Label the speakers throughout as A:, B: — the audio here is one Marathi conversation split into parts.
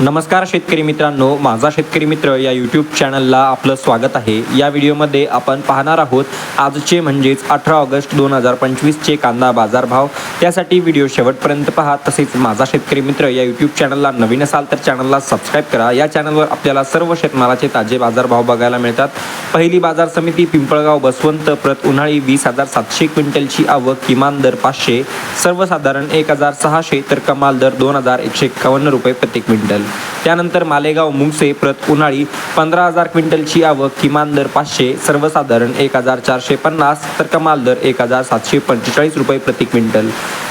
A: नमस्कार शेतकरी मित्रांनो माझा शेतकरी मित्र या यूट्यूब चॅनलला आपलं स्वागत आहे. या व्हिडिओमध्ये आपण पाहणार आहोत आजचे म्हणजेच अठरा ऑगस्ट दोन हजार पंचवीसचे कांदा बाजारभाव. त्यासाठी व्हिडिओ शेवटपर्यंत पहा. तसेच माझा शेतकरी मित्र या यूट्यूब चॅनलला नवीन असाल तर चॅनलला सबस्क्राईब करा. या चॅनलवर आपल्याला सर्व शेतमालाचे ताजे बाजारभाव बघायला मिळतात. पहिली बाजार समिती पिंपळगाव बसवंत प्रत उन्हाळी वीस हजार सातशे क्विंटलची आवक किमान दर पाचशे सर्वसाधारण एक हजार सहाशे तर कमाल दर दोन हजार एकशे एक्कावन्न रुपये प्रति क्विंटल. त्यानंतर मालेगाव मुंगसे प्रत उन्हाळी पंधरा हजार क्विंटलची आवक किमान दर पाचशे सर्वसाधारण एक हजार चारशे पन्नास तर कमाल दर एक हजार सातशे पंचेचाळीस रुपये प्रति क्विंटल.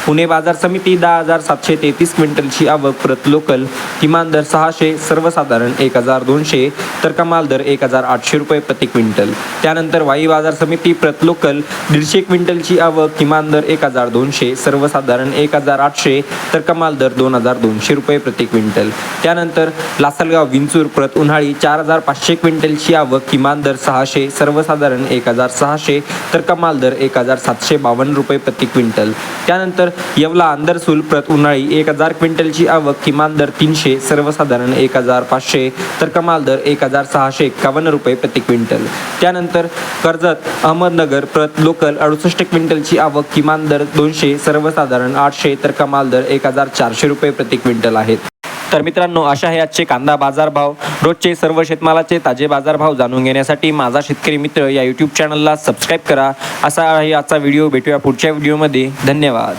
A: पुणे बाजार समिती दहा हजार सातशे तेहतीस क्विंटलची आवक प्रत लोकल. किमान दर सहाशे सर्वसाधारण एक हजार दोनशे तर कमाल दर एक हजार आठशे रुपये प्रति क्विंटल. त्यानंतर वाई बाजार समिती प्रत लोकल दीडशे क्विंटलची आवक किमान दर एक हजार दोनशे सर्वसाधारण एक हजार आठशे तर कमाल दर दोन हजार दोनशे रुपये प्रति क्विंटल. त्यानंतर लासलगाव विंचूर प्रत उन्हाळी चार हजार पाचशे क्विंटलची आवक किमान दर सहाशे सर्वसाधारण एक हजार सहाशे तर कमाल दर एक हजार सातशे बावन्न रुपये प्रति क्विंटल. त्यानंतर येवला आंदरसूल प्रत उन्हाळी एक हजार क्विंटलची आवक किमान दर तीनशे सर्वसाधारण एक हजार पाचशे तर कमाल दर एक हजार सहाशे एक्कावन्न रुपये प्रति क्विंटल. त्यानंतर कर्जत अहमदनगर प्रत लोकल अडुसष्ट क्विंटलची आवक किमान दर दोनशे सर्वसाधारण आठशे तर कमाल दर एक हजार चारशे रुपये प्रति क्विंटल आहेत. तर मित्रांनो अशा आहे आजचे कांदा बाजारभाव रोजचे सर्व शेतमालाचे ताजे बाजारभाव जाणून घेण्यासाठी माझा शेतकरी मित्र या यूट्यूब चॅनलला सबस्क्राईब करा. असा आहे आजचा व्हिडिओ भेटूया पुढच्या व्हिडिओमध्ये धन्यवाद.